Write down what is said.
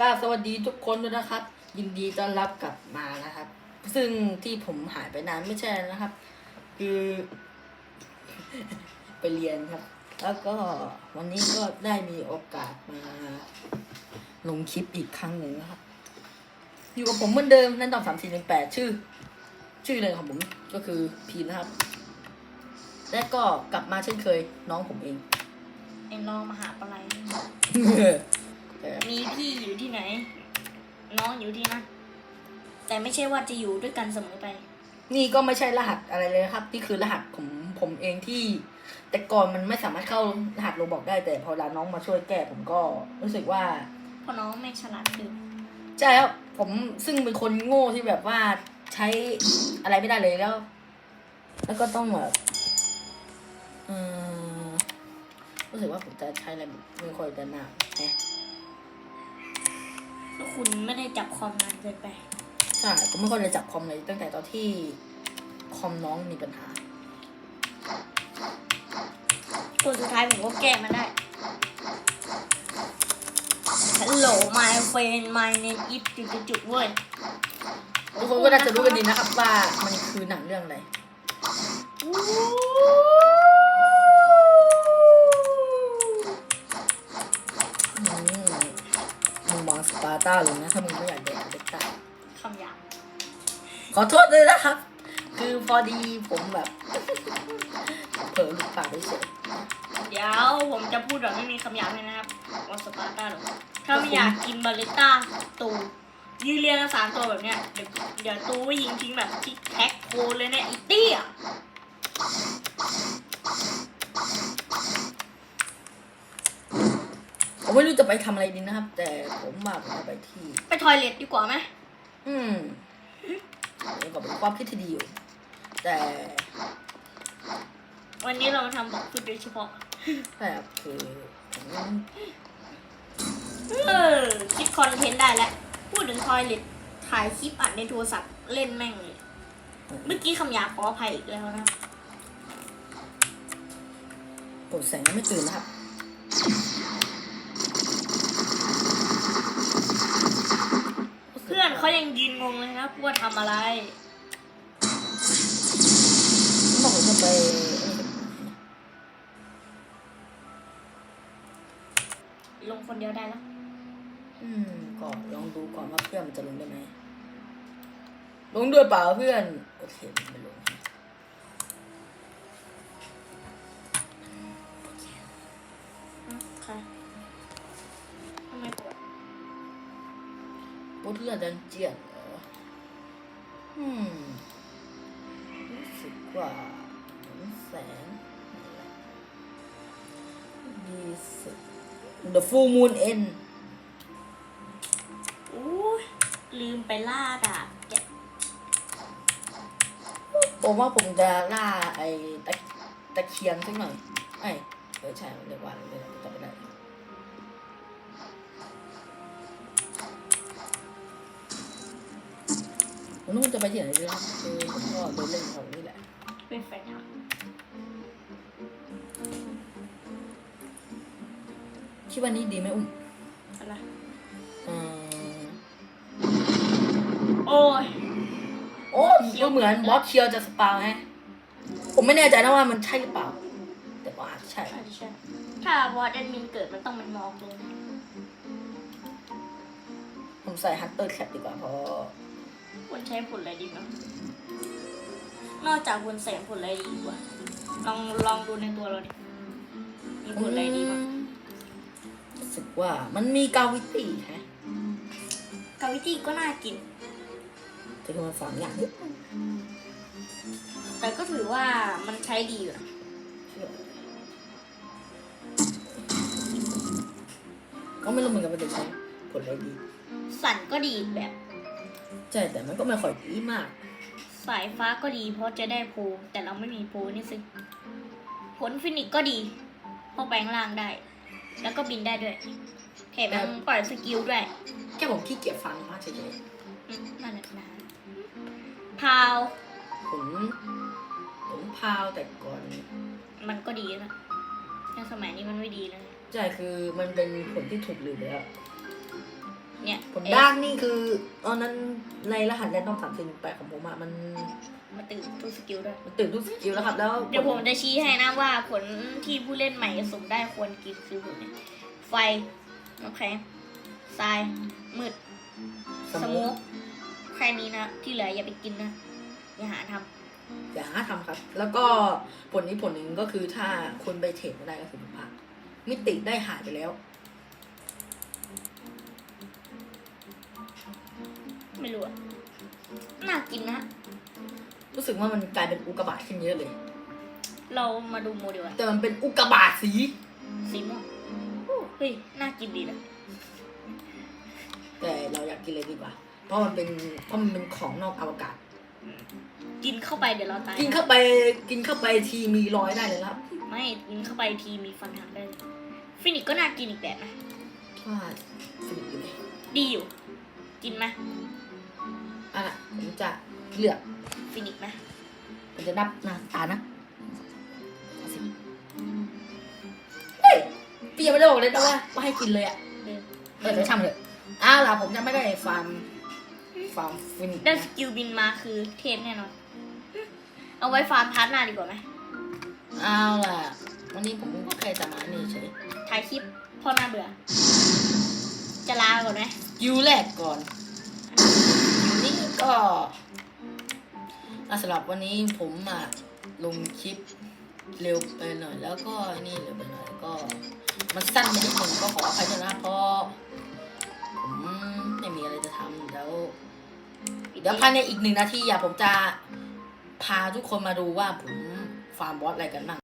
ก็สวัสดีทุกคนด้วยนะครับ ยินดีต้อนรับกลับมานะครับ ซึ่งที่ผมหายไปนานไม่ใช่นะครับ คือ ไปเรียนครับ แล้วก็วันนี้ก็ได้มีโอกาสมาลงคลิปอีกครั้งหนึ่งนะครับ อยู่กับผมเหมือนเดิมนั่นตอนสามสี่หนึ่งแปดชื่อ ชื่อเลยของผมก็คือพีนะครับ และก็กลับมาเช่นเคยน้องผมเองไอ้น้องมหาปลัยเออ มีพี่อยู่ที่ไหน น้องอยู่ที่นั่นแต่ไม่ใช่ว่าจะอยู่ด้วยกันเสมอไป นี่ก็ไม่ใช่รหัสอะไรเลยนะครับ นี่คือรหัสผมผมเองที่ แต่ก่อนมันไม่สามารถเข้ารหัสโรบอกได้แต่พอลาน้องมาช่วยแก้ผมก็รู้สึกว่าเพราะน้องไม่ฉลาดคือใช่แล้วผมซึ่งเป็นคนโง่ที่แบบว่าใช้อะไรไม่ได้เลยแล้ว แล้วก็ต้องแบบอืมรู้สึกว่าผมจะใช้อะไรไม่ค่อยจะหนักแฮะ แล้วคุณไม่ได้จับคอมนานเกินไป ใช่ผมไม่ค่อยจะจับคอมเลยตั้งแต่ตอนที่คอมน้องมีปัญหาคนสุดท้ายผมก็แก้มันได้ Hello my friend my name is จุดจุดจุดเว้ยทุกคนก็น่าจะรู้กันดีนะครับว่ามันคือหนังเรื่องอะไร ปาร์ต้าเลยนะถ้ามึงไม่อยากแดกเด็กตาคำหยาบขอโทษเลยนะครับ คือพอดีผมแบบเผลอหลุดปากไปเฉยเดี๋ยวผมจะพูดแบบไม่มีคำหยาบเลยนะครับว่าสปาร์ต้าหรอกถ้าไม่อยากกินบาเลต้าตูยืนเรียงกันสามตัวแบบเนี้ยเดี๋ยวเดี๋ยวตูไปยิงทิ้งแบบทิกแท็กโคเลยเนี่ยอีเตี้ย ผมไม่รู้จะไปทำอะไรดีนะครับ แต่ผมว่าผมจะไปที่ ไปทอยเล็ตดีกว่าไหมอืมนี่ก็เป็นความคิดที่ดีอยู่ แต่วันนี้เรามาทำบอกคือโดยเฉพาะแต่คือผมเออคิดคอนเทนต์ได้แล้ว พูดถึงทอยเล็ตถ่ายคลิปอัดในโทรศัพท์เล่นแม่งเลย เมื่อกี้คำหยาบขออภัยอีกแล้วนะ กดแสงยังไม่ตื่นนะครับ เพื่อนเขายังยืนงงเลยนะว่าทำอะไร บอกผมจะไปลงคนเดียวได้แล้วอืมก็ลองดูก่อนว่าเพื่อนมันจะลงได้ไหมลงด้วยเปล่าเพื่อน โอเคไม่ลงค่ะ ปวดเลือดดันเจียนเหรออืมรู้สึกว่าเห็นแสงดีสุด The Full Moon End อู้ยลืมไปล่าดาบแกะผมว่าผมจะล่าไอ้ตะตะเคียนสักหน่อยไอ้ยเออใช่เรียกว่าอะไรเลยจำไม่ได้ ผมนึกว่าจะไปที่ไหนดีครับคือผมก็เดินเล่นแถวนี้แหละเป็นแฟนครับคิดว่านี้ดีไหมอุ้มอะไรอืมโอ้ยโอ้ก็เหมือนบอสเคียวจะสปาวฮะผมไม่แน่ใจนะว่ามันใช่หรือเปล่า แต่ว่าใช่ใช่ใช่ถ้าวอร์ดแอดมินเกิดมันต้องเป็นมอกเลยนะผมใส่ฮันเตอร์แคปดีกว่าเพราะ ควรใช้ผลอะไรดีมั้งนอกจากคุณแสงผลอะไรดีกว่า ลองลองดูในตัวเราดิมีผลอะไรดีมั้งรู้สึกว่ามันมีกาวิตี้ฮะกาวิตี้ก็น่ากินแต่คือมันสามอย่างนิดนึงแต่ก็ถือว่ามันใช้ดีอยู่นะก็ไม่รู้เหมือนกันว่าจะใช้ผลอะไรดี สั่นก็ดีอีกแบบ ใช่แต่มันก็ไม่ค่อยดีมาก สายฟ้าก็ดีเพราะจะได้โพลแต่เราไม่มีโพลนี่สิผลฟินิกก็ดีเพราะแปลงร่างได้ แล้วก็บินได้ด้วยแถมยังปล่อยสกิลด้วยแค่ผมขี้เกียจฟังมากเฉยอืมนั่นแหละนะพาว ๆผมผมพาวแต่ก่อน มันก็ดีนะแต่สมัยนี้มันไม่ดีแล้ว ใช่คือมันเป็นผลที่ถูกลืมไปแล้ว เนี่ยผลด้านนี่คือตอนนั้นในรหัสแรนดอมสามสี่หนึ่งแปดของผมอะมันมาตื่นทุกสกิลด้วยมันตื่นทุกสกิลแล้วครับ แล้วเดี๋ยวผมจะชี้ให้นะว่าผลที่ผู้เล่นใหม่จะสุ่มได้ควรกินคือผลเนี่ยไฟน้ำแข็งทรายมืดสสมูมูทกแค่นี้นะที่เหลืออย่าไปกินนะอย่าหาทอย่าหาทำครับ แล้วก็ผลนี้ผลหนึ่งก็คือถ้าคุณไปเทรดไม่ได้ก็คือมันพังมิติได้หายไปแล้ว ไม่รู้อะน่ากินนะ รู้สึกว่ามันกลายเป็นอุกกาบาตขึ้นเยอะเลย เรามาดูโมเดลอะแต่มันเป็นอุกกาบาตสี สีม่วงเฮ้ย น่ากินดีนะ แต่เราอยากกินเลยดีกว่า เพราะมันเป็นเพราะมันเป็นของนอกอวกาศ กินเข้าไปเดี๋ยวเราตายกินเข้าไปกินเข้าไปทีมีร้อยได้เลยนะครับ ไม่กินเข้าไปทีมีฟันหักได้เลยฟินิกก็น่ากินอีกแบบนะว่าสนุกอยู่เลยดีอยู่ กินไหมอะนะผม จะเลือกฟินิกไหมผมจะนับนะตานะเอาสิเฮ้ยพี่ยังไม่ได้บอกเลยนะว่าว่าให้กินเลยอะเดินเออเดี๋ยวช่างมันเลยอ้าวล่ะผมจะไม่ได้ฟาร์มฟาร์มฟินได้นะสกิลบินมาคือเทพแน่นอน เอาไว้ฟาร์มพาร์ทหน้าดีกว่าไหมอ้าวล่ะ วันนี้ผมก็แค่จะมานี่เฉยถ่ายคลิปพ่อหน้าเบื่อ จะลาก่อนไหมยูแรกก่อนยูนี้ ก็สำหรับวันนี้ผมอะลงคลิปเร็วไปหน่อย แล้วก็นี่เร็วไปหน่อยก็ มันสั้นไปนิดหนึ่งก็ขออภัยด้วยนะเพราะผมไม่มีอะไรจะทำแล้ว เดี๋ยวภายในอีกหนึ่งนาทีอะผมจะพาทุกคนมาดูว่าผมฟาร์มบอสอะไรกันบ้าง